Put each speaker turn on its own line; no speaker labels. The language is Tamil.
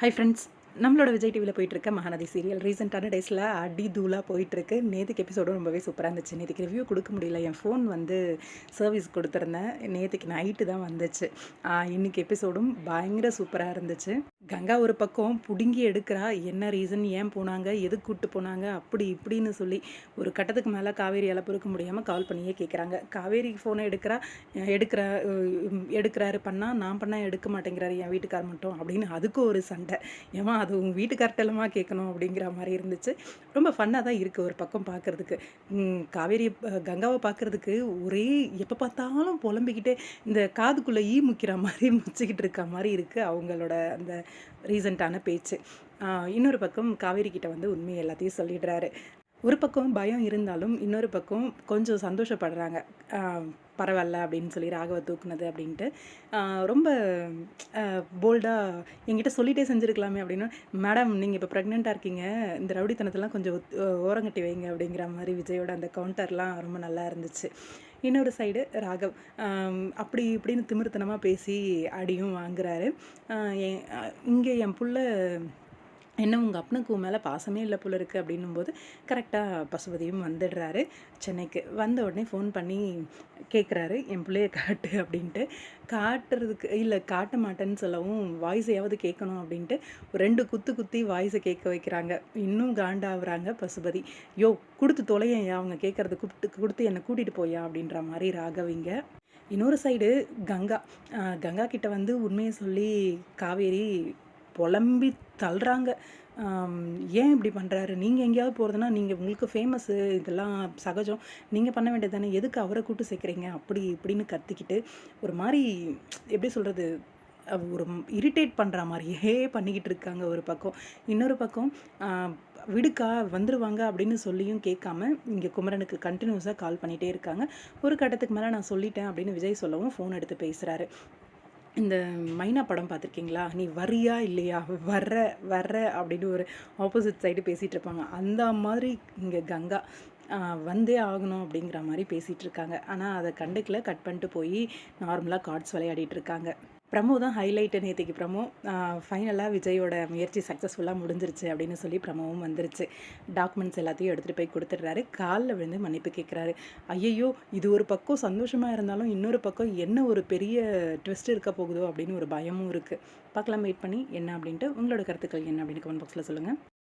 ஹை ஃப்ரெண்ட்ஸ் நம்மளோட விஜய் டிவியில் போயிட்டுருக்க மகாநதி சீரியல் ரீசெண்டான டேஸில் அடி தூளாக போயிட்டுருக்கு. நேற்றுக்கு எபிசோடும் ரொம்பவே சூப்பராக இருந்துச்சு. நேற்றுக்கு ரிவ்யூ கொடுக்க முடியல. என் ஃபோன் வந்து சர்வீஸ் கொடுத்துருந்தேன். நேற்றுக்கு நைட்டு தான் வந்துச்சு. இன்றைக்கி எபிசோடும் பயங்கர சூப்பராக இருந்துச்சு. கங்கா ஒரு பக்கம் பிடுங்கி எடுக்கிறா என்ன ரீசன் ஏன் போனாங்க? எதுக்கு கூப்பிட்டு போனாங்க? அப்படி இப்படின்னு சொல்லி ஒரு கட்டத்துக்கு மேலே காவேரியால் பொறுக்க முடியாமல் கால் பண்ணியே கேட்குறாங்க காவேரி ஃபோனை எடுக்கிறா எடுக்கிற எடுக்கிறாரு பண்ணால் நான் பண்ணால் எடுக்க மாட்டேங்கிறாரு என் வீட்டுக்கார் மட்டும் அப்படின்னு அதுக்கு ஒரு சண்டை. ஏமா அது உங்கள் வீட்டுக்கார்ட்டலமாக கேட்கணும் அப்படிங்கிற மாதிரி இருந்துச்சு. ரொம்ப ஃபன்னாக தான் இருக்குது ஒரு பக்கம் பார்க்குறதுக்கு காவேரி கங்காவை பார்க்குறதுக்கு ஒரே எப்போ பார்த்தாலும் புலம்பிக்கிட்டே இந்த காதுக்குள்ளே ஈ முக்கிற மாதிரி முச்சிக்கிட்டு இருக்க மாதிரி இருக்குது அவங்களோட அந்த ரீசண்டான பேச்சு. இன்னொரு பக்கம் காவேரி கிட்ட வந்து உண்மை எல்லாத்தையும் சொல்லிடுறாரு. ஒரு பக்கம் பயம் இருந்தாலும் இன்னொரு பக்கம் கொஞ்சம் சந்தோஷப்படுறாங்க. பரவாயில்ல அப்படின்னு சொல்லி ராகவ தூக்குனது அப்படின்ட்டு. ரொம்ப போல்டாக என்கிட்ட சொல்லிட்டே செஞ்சுருக்கலாமே அப்படின்னு. மேடம் நீங்கள் இப்போ ப்ரெக்னெண்ட்டாக இருக்கீங்க. இந்த ரவுடித்தனத்தெல்லாம் கொஞ்சம் ஓரங்கட்டி வைங்க அப்படிங்கிற மாதிரி விஜயோட அந்த கவுண்டர்லாம் ரொம்ப நல்லா இருந்துச்சு. இன்னொரு சைடு ராகவ். அப்படி இப்படின்னு திமிர்த்தனமாக பேசி அடியும் வாங்குறாரு. இங்கே என் புள்ள என்ன உங்கள் அப்பனுக்கு மேலே பாசமே இல்லை போல இருக்குது அப்படின்னும்போது கரெக்டாக பசுபதியும் வந்துடுறாரு. சென்னைக்கு வந்த உடனே ஃபோன் பண்ணி கேட்குறாரு என் பிள்ளைய காட்டு அப்படின்ட்டு. காட்டுறதுக்கு இல்லை காட்ட மாட்டேன்னு சொல்லவும் வாய்ஸையாவது கேட்கணும் அப்படின்ட்டு ரெண்டு குத்து குத்தி வாய்ஸை கேட்க வைக்கிறாங்க. இன்னும் காண்டாகிறாங்க பசுபதி. யோ கொடுத்து தொலையா அவங்க கேட்குறது கூப்பிட்டு கொடுத்து என்னை கூட்டிகிட்டு போயா அப்படின்ற மாதிரி ராகவிங்க. இன்னொரு சைடு கங்கா. கங்கா கிட்ட வந்து உண்மையை சொல்லி காவேரி புலம்பி தள்ளுறாங்க. ஏன் இப்படி பண்ணுறாரு நீங்கள் எங்கேயாவது போகிறதுனா நீங்கள் உங்களுக்கு ஃபேமஸ்ஸு இதெல்லாம் சகஜம். நீங்கள் பண்ண வேண்டியது தானே எதுக்கு அவரை கூட்டு சேர்க்குறீங்க? அப்படி இப்படின்னு கத்திக்கிட்டு ஒரு மாதிரி எப்படி சொல்கிறது ஒரு இரிட்டேட் பண்ணுற மாதிரியே பண்ணிக்கிட்டு இருக்காங்க ஒரு பக்கம். இன்னொரு பக்கம் விடுக்கா வந்துடுவாங்க அப்படின்னு சொல்லியும் கேட்காம இங்கே குமரனுக்கு கண்டினியூஸாக கால் பண்ணிகிட்டே இருக்காங்க. ஒரு கட்டத்துக்கு மேலே நான் சொல்லிட்டேன் அப்படின்னு விஜய் சொல்லவும் ஃபோன் எடுத்து பேசுகிறாரு இந்த மைனா படம் பார்த்துருக்கீங்களா? நீ வரியா இல்லையா? வர்ற வர்ற அப்படின்னு ஒரு ஆப்போசிட் சைடு பேசிகிட்டு இருப்பாங்க. அந்த மாதிரி இங்கே கங்கா வந்தே ஆகணும் அப்படிங்கிற மாதிரி பேசிகிட்டு இருக்காங்க. ஆனால் அதை கண்டுக்கில். கட் பண்ணிட்டு போய் நார்மலாக கார்ட்ஸ் விளையாடிட்டு இருக்காங்க. ப்ரமோ தான் ஹைலைட்டு நேற்றுக்கு ப்ரமோ. ஃபைனலாக விஜயோட முயற்சி சக்ஸஸ்ஃபுல்லாக முடிஞ்சிருச்சு அப்படின்னு சொல்லி ப்ரமோவும் வந்துருச்சு. டாக்குமெண்ட்ஸ் எல்லாத்தையும் எடுத்துகிட்டு போய் கொடுத்துட்றாரு. காலில் விழுந்து மன்னிப்பு கேட்குறாரு ஐயையோ இது ஒரு பக்கம் சந்தோஷமாக இருந்தாலும் இன்னொரு பக்கம் என்ன ஒரு பெரிய ட்விஸ்ட் இருக்க போகுதோ அப்படின்னு ஒரு பயமும் இருக்குது பார்க்கலாம் வெயிட் பண்ணி என்ன அப்படின்ட்டு உங்களோட கருத்துக்கள் என்ன அப்படின்னு கமெண்ட் பாக்ஸில் சொல்லுங்கள்